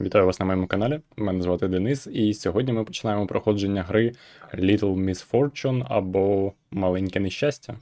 Вітаю вас на моєму каналі. Мене звати Денис, і сьогодні ми починаємо проходження гри Little Misfortune або Маленьке нещастя.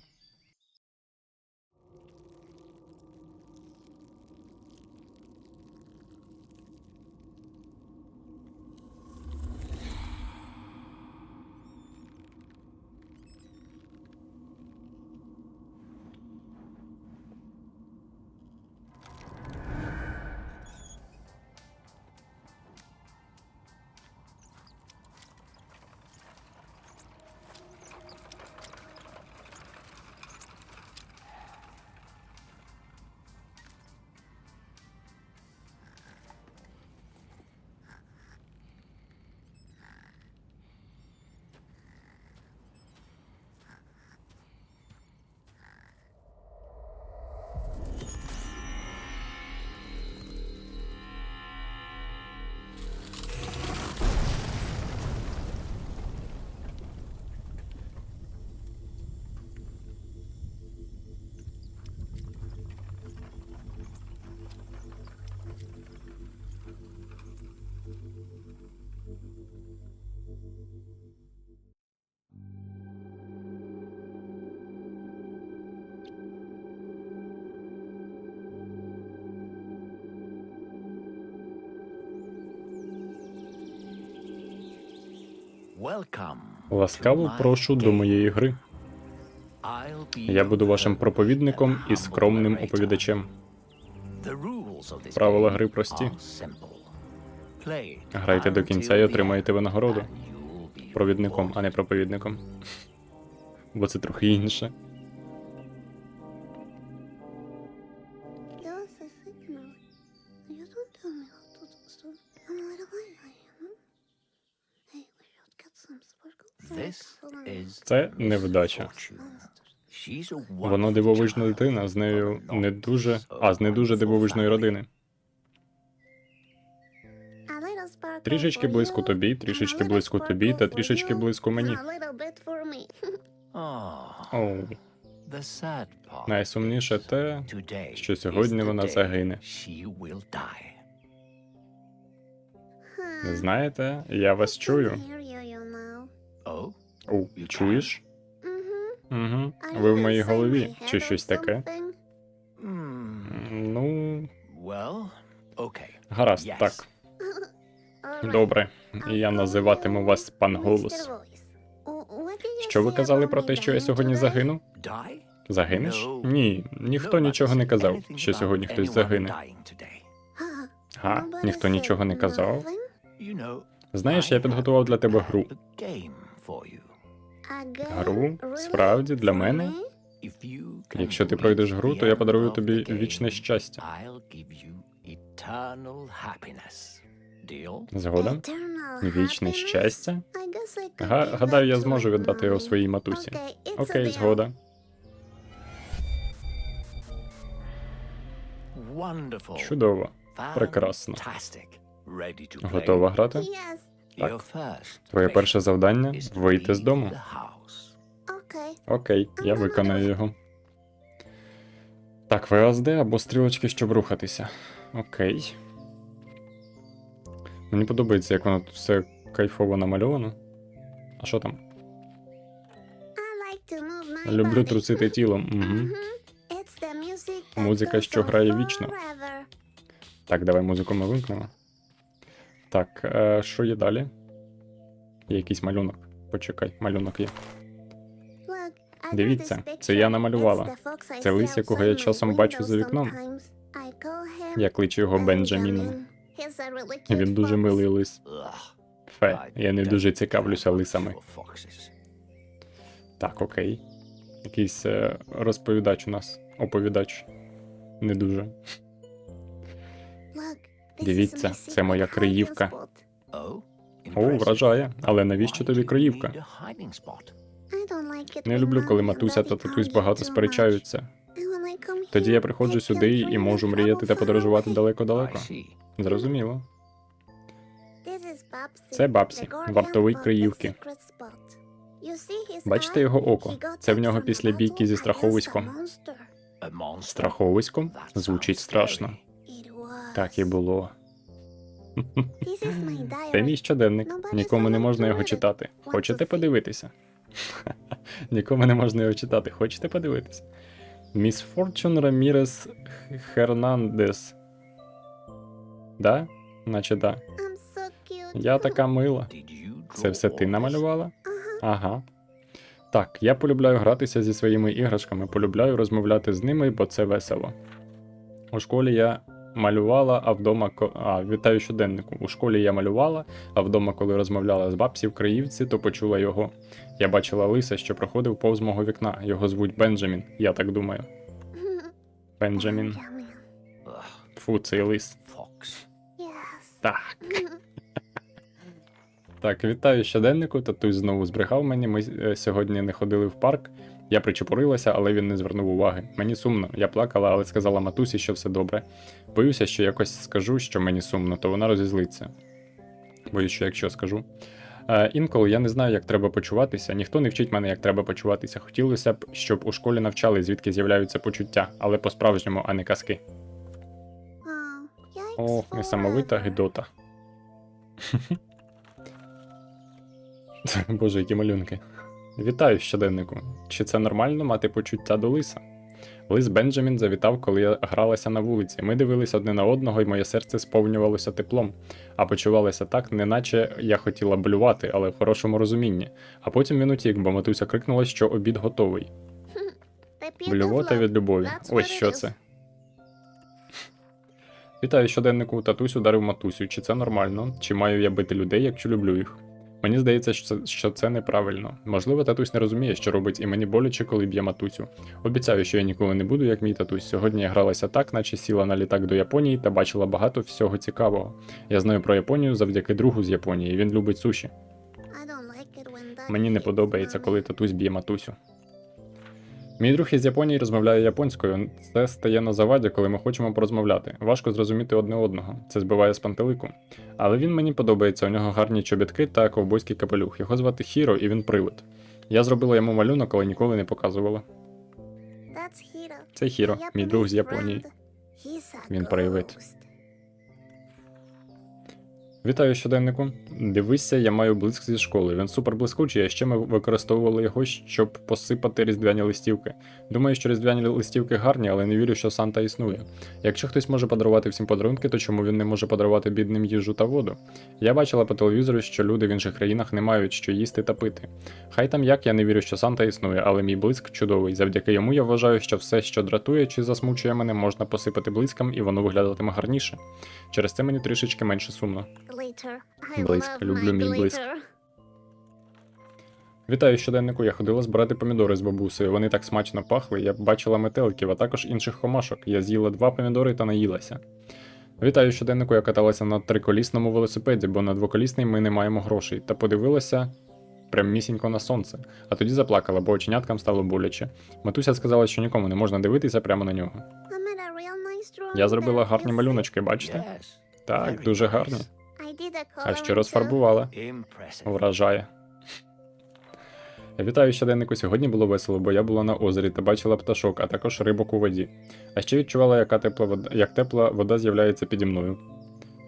Ласкаво прошу до моєї гри. Я буду вашим проповідником і скромним оповідачем. Правила гри прості. Грайте до кінця і отримаєте винагороду. Провідником, а не проповідником. Бо це трохи інше. Це невдача. Вона дивовижна дитина, з нею не дуже, а з не дуже дивовижної родини. Трішечки близько тобі, трішечки близько тобі та трішечки близько мені. Оу, найсумніше те, що сьогодні вона загине. Знаєте, я вас чую. Оу, чуєш? Угу. Ви в моїй голові, чи щось таке? hmm. Ну, гаразд, так. Добре. Я називатиму вас пан Голос. Що ви казали про те, що я сьогодні загину? Загинеш? Ні, ніхто нічого не казав, що сьогодні хтось загине. Га, ніхто нічого не казав. Знаєш, я підготував для тебе гру. Гру? Справді, для мене? Якщо ти пройдеш гру, то я подарую тобі вічне щастя. Згода? Вічне щастя? Га- гадаю, я зможу віддати його своїй матусі. Окей, згода. Чудово. Прекрасно. Готова грати? First Твоє перше завдання вийти з дому. okay. Окей, я виконаю його. Так, ВСД або стрілочки, щоб рухатися. Окей. Мені подобається, як воно тут все кайфово намальовано. А що там? Люблю трусити тілом. Угу. Музика, що грає вічно. Так, давай музику ми вимкнемо. Так, е, що є далі? Є якийсь малюнок. Почекай, малюнок є. Дивіться, це я намалювала. Це лис, якого я часом бачу за вікном. Я кличу його Бенджаміном. Він дуже милий лис. Фе, я не дуже цікавлюся лисами. Так, окей. Якийсь е, розповідач у нас. Оповідач. Не дуже. Дивіться, це моя криївка. Oh, О, вражає. Але навіщо тобі криївка? Не люблю, коли матуся та татусь багато сперечаються. Тоді я приходжу сюди і можу мріяти та подорожувати далеко-далеко. Зрозуміло. Це Бабсі, вартовий криївки. Бачите його око? Це в нього після бійки зі страховиськом. Страховиськом? Звучить страшно. Так і було. Це мій щоденник. Нікому не можна його читати. Хочете подивитися? Нікому не можна його читати. Хочете подивитися? Міс Форчун Рамірес Хернандес. Да? Наче да. Я така мила. Це все ти намалювала? Ага. Так, я полюбляю гратися зі своїми іграшками, полюбляю розмовляти з ними, бо це весело. У школі я малювала, а вдома. А, вітаю щоденнику. У школі я малювала, а вдома, коли розмовляла з бабсі в Криївці, то почула його. Я бачила лиса, що проходив повз мого вікна. Його звуть Бенджамін, я так думаю. Бенджамін. Фу, цей лис. Так. Так, вітаю щоденнику. Татусь знову збрехав мені. Ми е, сьогодні не ходили в парк. Я причепурилася, але він не звернув уваги. Мені сумно. Я плакала, але сказала матусі, що все добре. Боюся, що якось скажу, що мені сумно, то вона розізлиться. Боюсь, що якщо скажу. Е, інколи я не знаю, як треба почуватися. Ніхто не вчить мене, як треба почуватися. Хотілося б, щоб у школі навчали, звідки з'являються почуття, але по-справжньому, а не казки. О, несамовита гидота. Боже, які малюнки. Вітаю щоденнику. Чи це нормально мати почуття до лиса? Лис Бенджамін завітав, коли я гралася на вулиці. Ми дивилися одне на одного, і моє серце сповнювалося теплом, а почувалося так, неначе я хотіла блювати, але в хорошому розумінні. А потім він утік, бо матуся крикнула, що обід готовий. Блювота від любові. Ось що це. Вітаю щоденнику, татусь ударив матусю. Чи це нормально? Чи маю я бити людей, якщо люблю їх? Мені здається, що це, що це неправильно. Можливо, татусь не розуміє, що робить, і мені боляче, коли б'є матусю. Обіцяю, що я ніколи не буду, як мій татусь. Сьогодні я гралася так, наче сіла на літак до Японії та бачила багато всього цікавого. Я знаю про Японію завдяки другу з Японії. Він любить суші. Мені не подобається, коли татусь б'є матусю. Мій друг із Японії розмовляє японською. Це стає на заваді, коли ми хочемо порозмовляти. Важко зрозуміти одне одного. Це збиває з пантелику. Але він мені подобається. У нього гарні чобітки та ковбойський капелюх. Його звати Хіро, і він привид. Я зробила йому малюнок, але ніколи не показувала. Це Хіро, мій друг з Японії. Він привид. Вітаю щоденнику. Дивися, я маю блиск зі школи. Він супер блискучий, а ще ми використовували його, щоб посипати різдвяні листівки. Думаю, що різдвяні листівки гарні, але не вірю, що Санта існує. Якщо хтось може подарувати всім подарунки, то чому він не може подарувати бідним їжу та воду? Я бачила по телевізору, що люди в інших країнах не мають що їсти та пити. Хай там як я не вірю, що Санта існує, але мій блиск чудовий. Завдяки йому я вважаю, що все, що дратує чи засмучує мене, можна посипати блиском, і воно виглядатиме гарніше. Через це мені трішечки менше сумно. Love люблю мій блиск. Вітаю щоденнику. Я ходила збирати помідори з бабусею. Вони так смачно пахли. Я бачила метеликів, а також інших комашок. Я з'їла два помідори та наїлася. Вітаю щоденнику. Я каталася на триколісному велосипеді, бо на двоколісний ми не маємо грошей. Та подивилася прямісінько на сонце. А тоді заплакала, бо оченяткам стало боляче. Матуся сказала, що нікому не можна дивитися прямо на нього. Я зробила гарні малюночки, бачите? Так, дуже гарні. А ще розфарбувала. Вражає. Вітаю щоденнику. Сьогодні було весело, бо я була на озері та бачила пташок, а також рибок у воді. А ще відчувала, яка тепла вода, як тепла вода з'являється піді мною.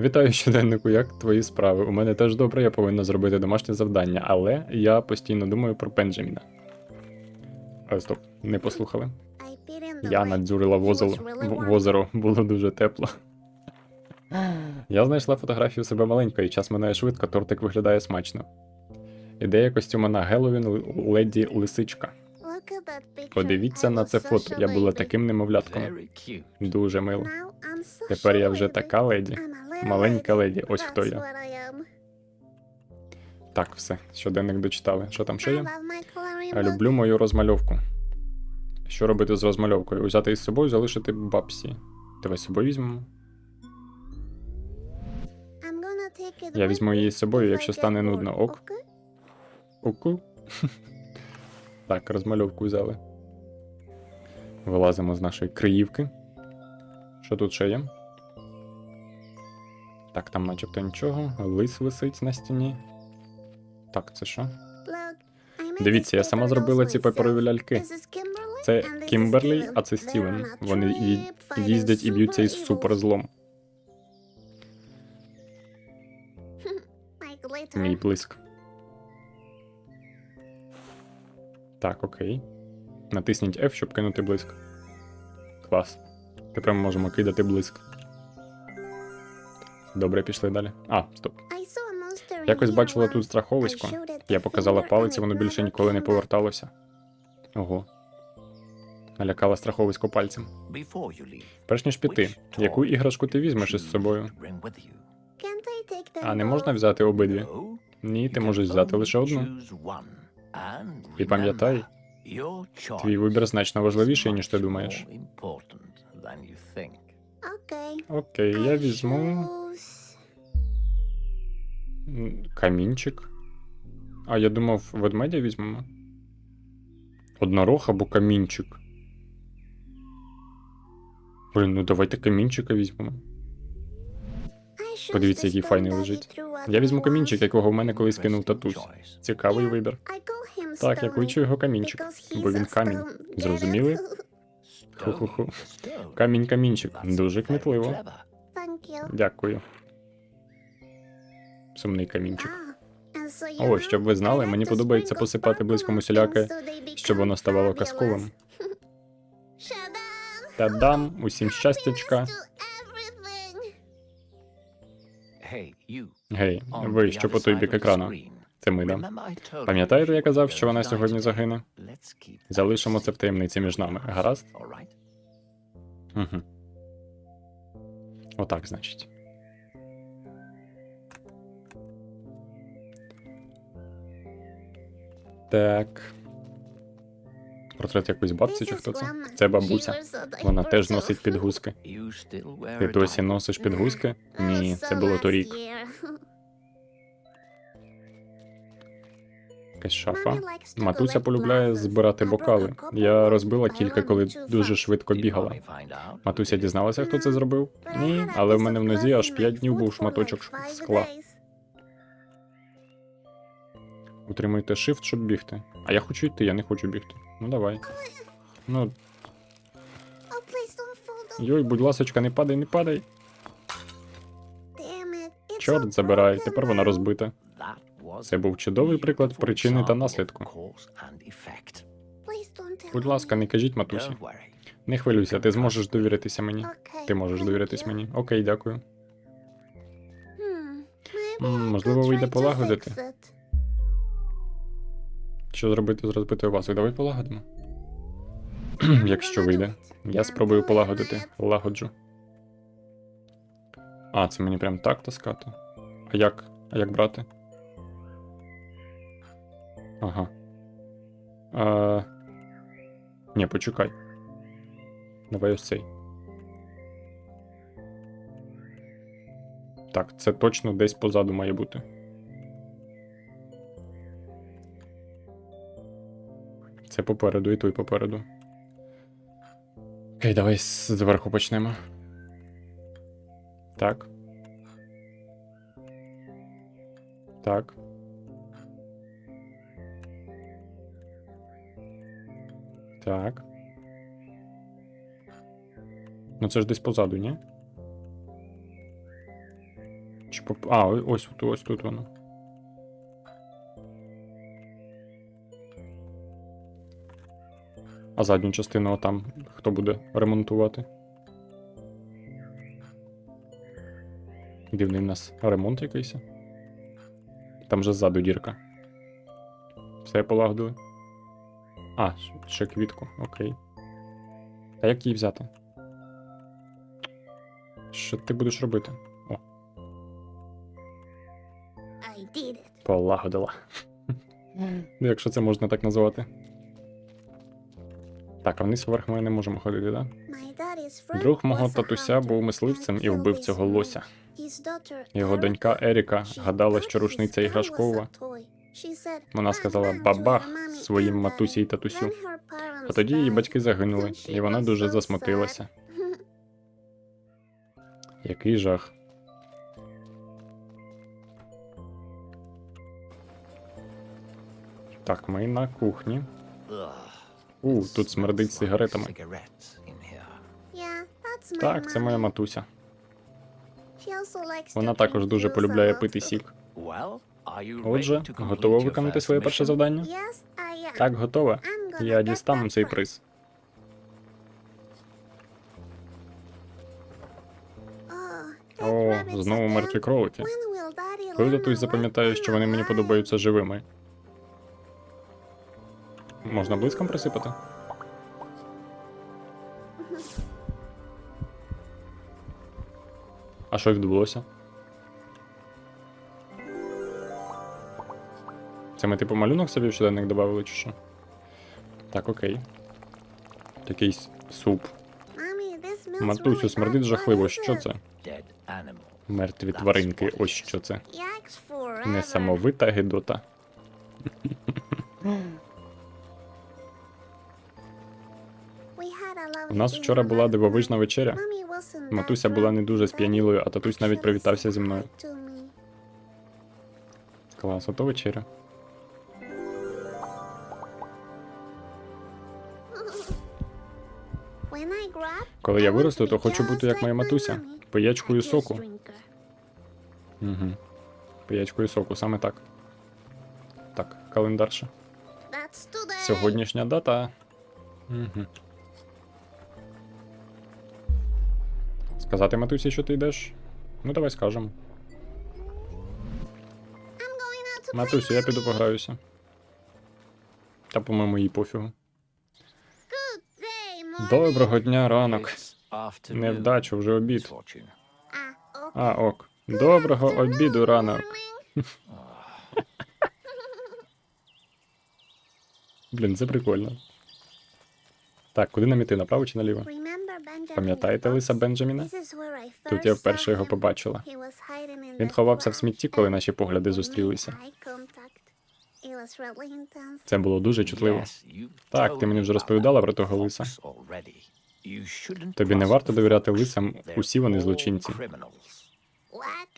Вітаю щоденнику, як твої справи? У мене теж добре, я повинна зробити домашнє завдання, але я постійно думаю про Бенджаміна. А, стоп, не послухали. Я надзюрила в озеро, було дуже тепло. Я знайшла фотографію себе маленької, час минає швидко, тортик виглядає смачно. Ідея костюма на Геловін леді лисичка. Подивіться на це фото. Я була таким немовлятком. Дуже мило. Тепер я вже така леді. Маленька леді, ось хто я. Так, все, щоденник дочитали. Що там ще є? люблю мою розмальовку. Що робити з розмальовкою? Взяти із собою, залишити бабсі. Давай з собою візьмемо. Я візьму її з собою, якщо стане нудно. Ок. Уку. Так, розмальовку взяли. Вилазимо з нашої криївки. Що тут ще є? Так, там начебто нічого. Лис висить на стіні. Так, це що? Дивіться, я сама зробила ці паперові ляльки. Це Кімберлі, а це Стівен. Вони їздять і б'ються із суперзлом. Мій блиск. Так, окей. Натисніть F, щоб кинути блиск. Клас. Тепер ми можемо кидати блиск. Добре, пішли далі. А, стоп. Якось бачила тут страховисько. Я показала палець, і воно більше ніколи не поверталося. Ого. Налякала страховисько пальцем. Перш ніж піти, яку іграшку ти візьмеш із собою? А не можна взяти обидві? Ні, ти можеш взяти лише одну. І пам'ятай, твій вибір значно важливіший, ніж ти думаєш. Окей. Я візьму камінчик. А я думав, ведмедя візьмемо. Однорог або камінчик. Блін, ну давайте камінчика візьмемо. Подивіться, який файний лежить. Я візьму камінчик, якого в мене колись кинув татусь. Цікавий вибір. Так, я кличу його камінчик, бо він камінь. Зрозуміли? Ху-ху-ху. stone. Камінь-камінчик. Дуже кмітливо. Дякую. Сумний камінчик. Ah, О, щоб ви знали, мені подобається посипати sparkle близьком on усіляке, things, so they щоб воно ставало казковим. Та-дам! Усім щастячка. Гей, ви, що по той бік екрану. Це ми, да. Пам'ятаєте, я казав, що вона сьогодні загине? Залишимо це в таємниці між нами. Гаразд? Угу. Отак, значить. Так. Портрет якоїсь бабці чи хто це? Це бабуся. Вона теж носить підгузки. Ти досі носиш підгузки? Ні, це було торік. Якась шафа. Матуся полюбляє збирати бокали. Я розбила кілька, коли дуже швидко бігала. Матуся дізналася, хто це зробив? Ні, але в мене в нозі аж 5 днів був шматочок скла. Утримуйте shift, щоб бігти. А я хочу йти, я не хочу бігти. Ну давай. Ну, йой, будь ласочка, не падай, не падай. Чорт забирай, тепер вона розбита. Це був чудовий приклад причини та наслідку. Будь ласка, не кажіть матусі. Не хвилюйся, ти зможеш довіритися мені. Ти можеш довіритись мені. Окей, дякую. Можливо, вийде полагодити. Що зробити з розбитою вазою? Давай полагодимо. Якщо вийде. Я спробую полагодити. Лагоджу. А, це мені прям так таскати. А як? А як брати? Ага. А... Ні, почекай. Давай ось цей. Так, це точно десь позаду має бути. Це попереду і той попереду. Окей, давай зверху почнемо. Так. Так. Так. Ну це ж десь позаду, ні? Чи поп... А, ось тут, ось тут воно. А задню частину отам хто буде ремонтувати? Дивний в нас ремонт якийсь. Там же ззаду дірка. Все полагодили. А, ще квітку, окей. А як її взяти? Що ти будеш робити? О, полагодила. Ну, Якщо це можна так назвати. Так, а вниз вверх ми не можемо ходити, так? My Друг мого татуся був мисливцем і вбив цього лося. Його донька Еріка гадала, що рушниця іграшкова. Вона сказала бабах своїм матусі і татусю. А тоді її батьки загинули, і вона дуже засмутилася. Який жах. Так, ми на кухні. У, тут смердить сигаретами. Так, це моя матуся. Вона також дуже полюбляє пити сік. Отже, готова виконати своє перше завдання? Так, готова. Я дістану цей приз. Oh, О, знову мертві кролики. Коли татусь запам'ятає, що вони мені подобаються живими. Можна блиском присипати? А що відбулося? Це ми типу малюнок собі в щоденник додали, чи що? Так, окей. Якийсь суп. Матусю, смердить жахливо. Що це? Мертві тваринки. Ось що це. Несамовита гидота. нас вчора була дивовижна вечеря. Матуся була не дуже сп'янілою, а татусь навіть привітався зі мною. Клас, ото вечеря. Коли я виросту, то хочу бути як моя матуся. Пиячкою соку. Угу. Пиячкою соку, саме так. Так, календарша. Сьогоднішня дата. Угу. Сказати матусі, що ти йдеш? Ну, давай скажемо. Матусю, я піду пограюся. Та, по-моєму, їй пофігу. Доброго дня, ранок. Невдача, вже обід. А, ок. Доброго обіду, ранок. Блін, це прикольно. Так, куди нам іти, направо чи наліво? Пам'ятаєте лиса Бенджаміна? Тут я вперше його побачила. Він ховався в смітті, коли наші погляди зустрілися. Це було дуже чутливо. Так, ти мені вже розповідала про того лиса. Тобі не варто довіряти лисам, усі вони злочинці.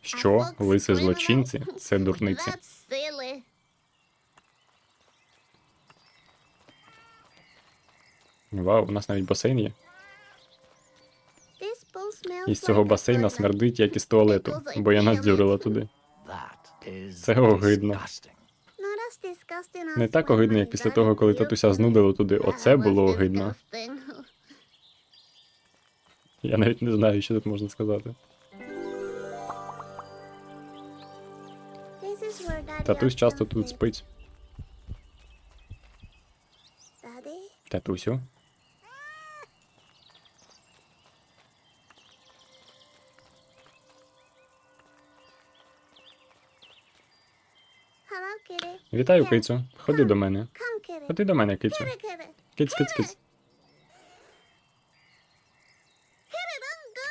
Що? Лиси злочинці? Це дурниці. Вау, у нас навіть басейн є. Із цього басейна смердить, як із туалету, бо я надзюрила туди. Це огидно. Не так огидно, як після того, коли татуся me. знудило туди. Оце було огидно. Я навіть не знаю, що тут можна сказати. Татусь часто тут спить. Татусю. Вітаю, кицю. Ходи до мене. Ходи до мене, кицю. Киць, киць, киць.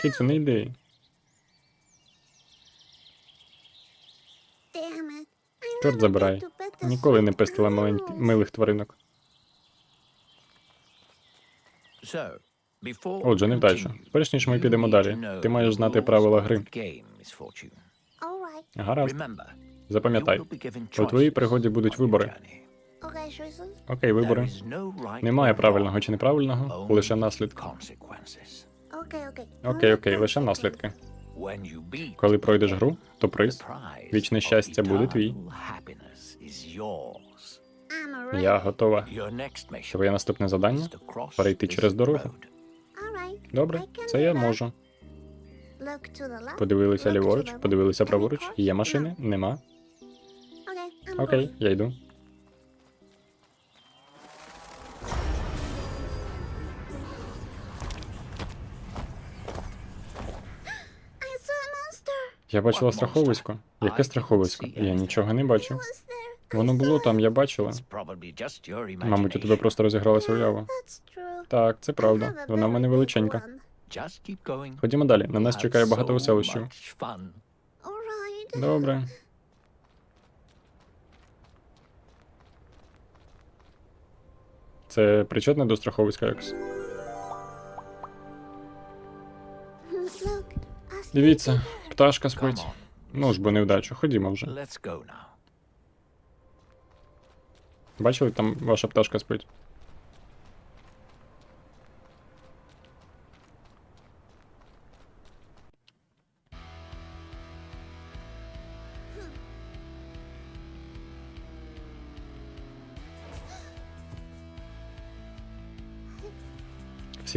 Кицю, не йди. Чорт забирай. Ніколи не пестила маленькі, милих тваринок. Отже, невдача. continue, Перш ніж ми підемо далі, ти маєш знати правила гри. Гаразд. Запам'ятай, у твоїй пригоді будуть вибори. Окей, вибори. Немає правильного чи неправильного, лише наслідки. Окей, окей, лише наслідки. Коли пройдеш гру, то приз. Вічне щастя буде твій. Я готова. Твоє наступне завдання? Перейти через дорогу. Добре, це я можу. Подивилися ліворуч, подивилися праворуч. Є машини? Нема. Окей, я йду. Я бачила страховисько. Яке страховисько? Я нічого не бачив. Воно було там, я бачила. Мабуть, у тебе просто розігралася уява. Так, це правда. Вона в мене величенька. Ходімо далі. На нас чекає багато веселощів. Добре. Це причетне до страховиська Екс. Дивіться, пташка спить. Ну ж бо невдачу, ходімо вже. Бачили, там ваша пташка спить.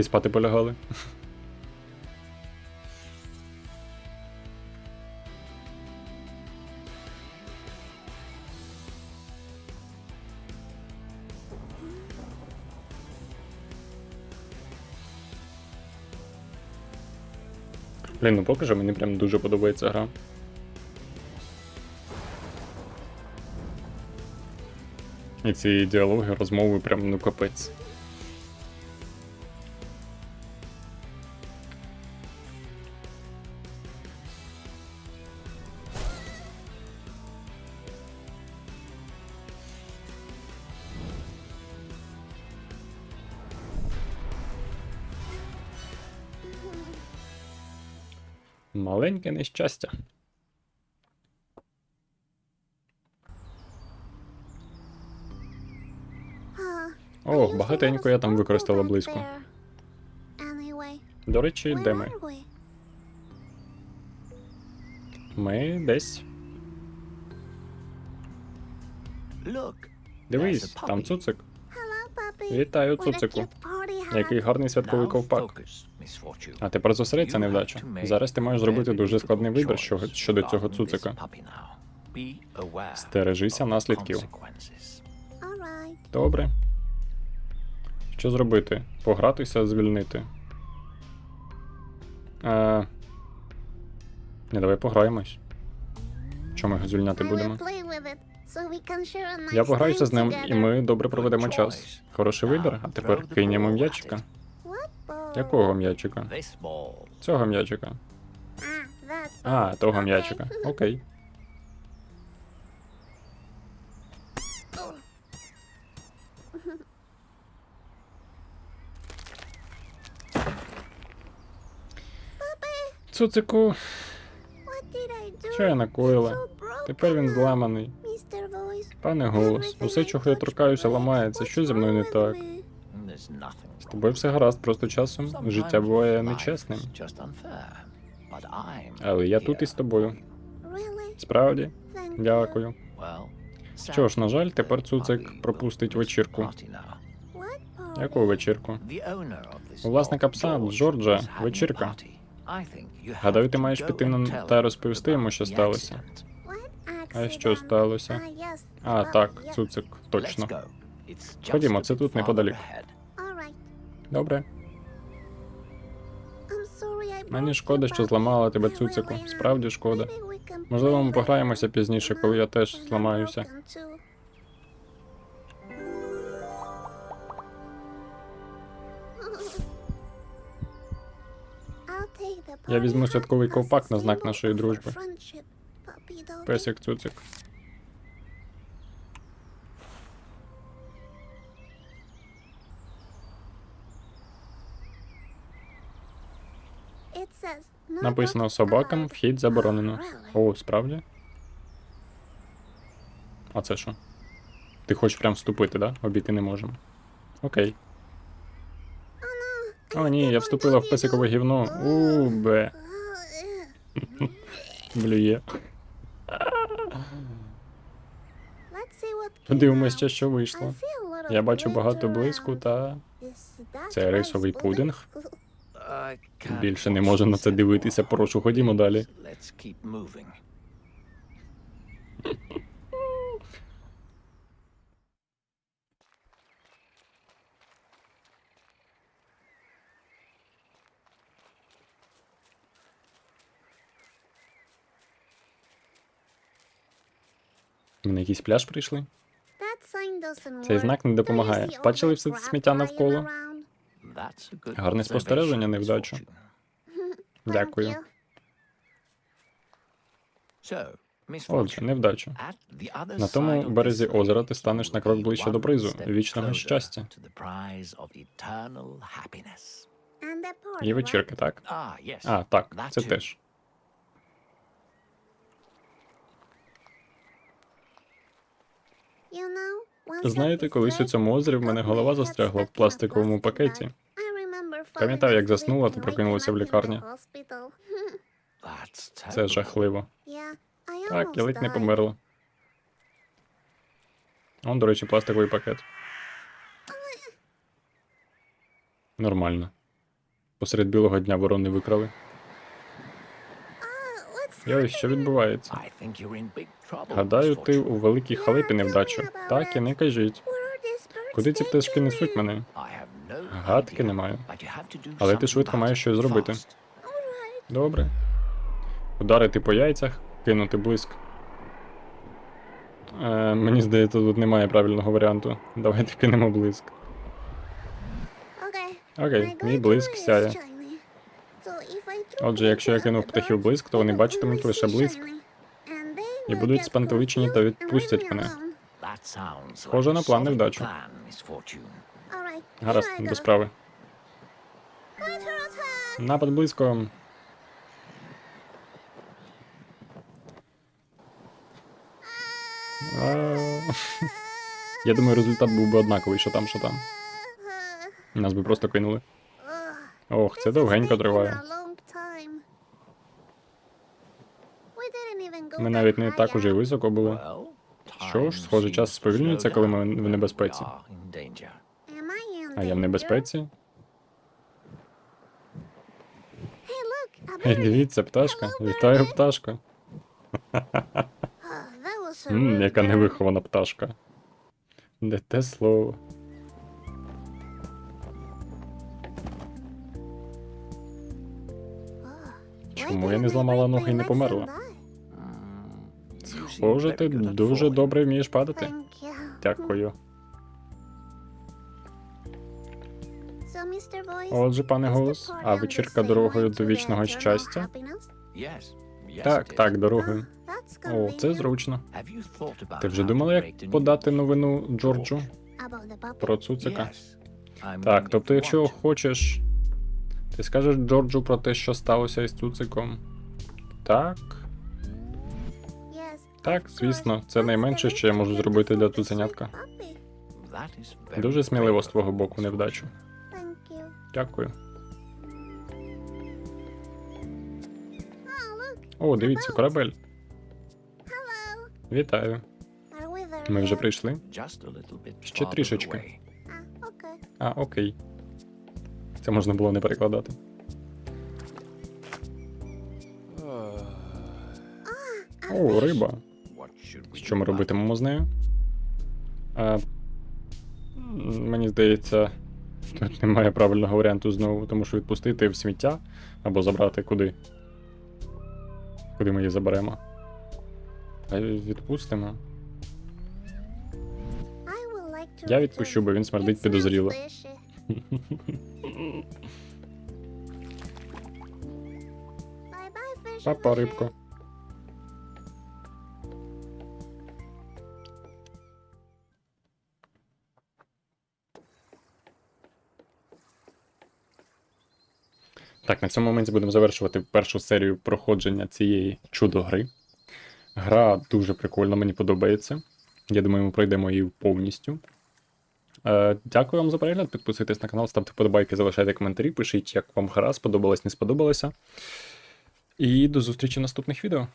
Всі спати полягали. Блін, ну поки що мені прям дуже подобається гра. І ці діалоги, розмови прям ну капець. Маленьке нещастя. Ох, багатенько я там використала близько. До речі, де ми? Ми десь. Дивись, там цуцик. Вітаю, цуцику. Який гарний святковий ковпак. А тепер зосередься, невдача. Зараз ти маєш зробити дуже складний вибір щодо, цього цуцика. Стережися наслідків. Добре. Що зробити? Погратися, звільнити. Е... Не, давай пограємось. Чому ми його звільняти будемо? Я пограюся з ним, і ми добре проведемо час. Хороший вибір, а тепер кинемо м'ячика. Якого м'ячика? Цього м'ячика. Ah, А, того м'ячика. Окей. Цуцику, що я накоїла? Тепер він зламаний. Пане голос, усе, чого я торкаюся, ламається. Що зі мною не так? З тобою все гаразд, просто часом життя буває нечесним. Але я тут із тобою. Справді, дякую. Що ж, на жаль, тепер цуцик пропустить вечірку. Яку вечірку? У власника пса, Джорджа, вечірка. Гадаю, ти маєш піти на- та розповісти йому, що сталося. А що сталося? А, так, цуцик, точно. Ходімо, це тут неподалік. Добре. Мені шкода, що зламала тебе цуцику. Справді шкода. Можливо, ми пограємося пізніше, коли я теж зламаюся. Я візьму святковий ковпак на знак нашої дружби. Песик цуцик. Написано собакам вхід заборонено. О, справді? А це що? Ти хочеш прям вступити, да? Обійти не можемо. Окей. О, ні, я вступила в песикове гівно. У, бе. Блює. Подивимося, що вийшло. Я бачу багато блиску та. Це рисовий пудинг. Більше не можу на це дивитися, прошу, ходімо далі. Ми на якийсь пляж прийшли. Цей знак не допомагає. Бачили все це сміття навколо? Гарне спостереження. Thank Дякую. Отже, невдача. На тому березі озера ти станеш на крок ближче до призу, вічного щастя. right? вечірки, так? Ah. А, так, це теж. Знаєте, колись у цьому озері в мене голова застрягла в пластиковому пакеті. Пам'ятаю, як заснула and прокинулася в лікарні. Це жахливо. Так, я ледь не померла. Он, до речі, пластиковий пакет. Нормально. Посеред білого дня ворони викрали. Йой, що відбувається? Гадаю, ти у великій халепі невдачу. Так і не кажіть. Куди ці пташки несуть мене? Гадки idea, не маю. but you have to do Але ти швидко маєш щось зробити. Добре. Ударити по яйцях, кинути блиск. Е, мені здається, тут немає правильного варіанту. Давайте кинемо блиск. Окей, мій блиск сяє. Отже, якщо я кинув птахів блиск, то вони бачитимуть лише блиск. І будуть спантеличені та відпустять мене. Схоже на план невдачу. Гаразд, до справи. Напад близько. Я думаю, результат був би однаковий, що там, що там. Нас би просто кинули. Ох, це довгенько триває. Ми навіть не так уже й високо були. Що ж, схоже, час сповільнюється, коли ми в небезпеці. А я в небезпеці. Hey, Ей, дивіться, пташка. Вітаю, пташка. That was a Мм, rude яка невихована пташка. Не те слово. Чому я не зламала ноги і не померла? Схоже, ти дуже добре вмієш падати. Дякую. Отже, пане голос, а вечірка дорогою до вічного щастя? Так, так, дорогою. О, це зручно. Ти вже думала, як подати новину Джорджу про цуцика? Так, тобто, якщо хочеш, ти скажеш Джорджу про те, що сталося із цуциком. Так, так, звісно, це найменше, що я можу зробити для цуценятка. Дуже сміливо з твого боку невдачу. Дякую. Oh. О, дивіться, корабель. Вітаю. Ми вже прийшли. Ще трішечки. Ah. А, окей. Це можна було не перекладати. О, риба. Що ми робитимемо з нею? А, мені здається, тут немає правильного варіанту знову, тому що відпустити в сміття або забрати куди. Куди ми її заберемо? А відпустимо. Я відпущу, бо він смердить підозріло. Папа, рибко. Так, на цьому моменті будемо завершувати першу серію проходження цієї чудо-гри. Гра дуже прикольна, мені подобається. Я думаю, ми пройдемо її повністю. Е, дякую вам за перегляд. Підписуйтесь на канал, ставте подобайки, залишайте коментарі, пишіть, як вам гра, сподобалась, не сподобалася. І до зустрічі в наступних відео.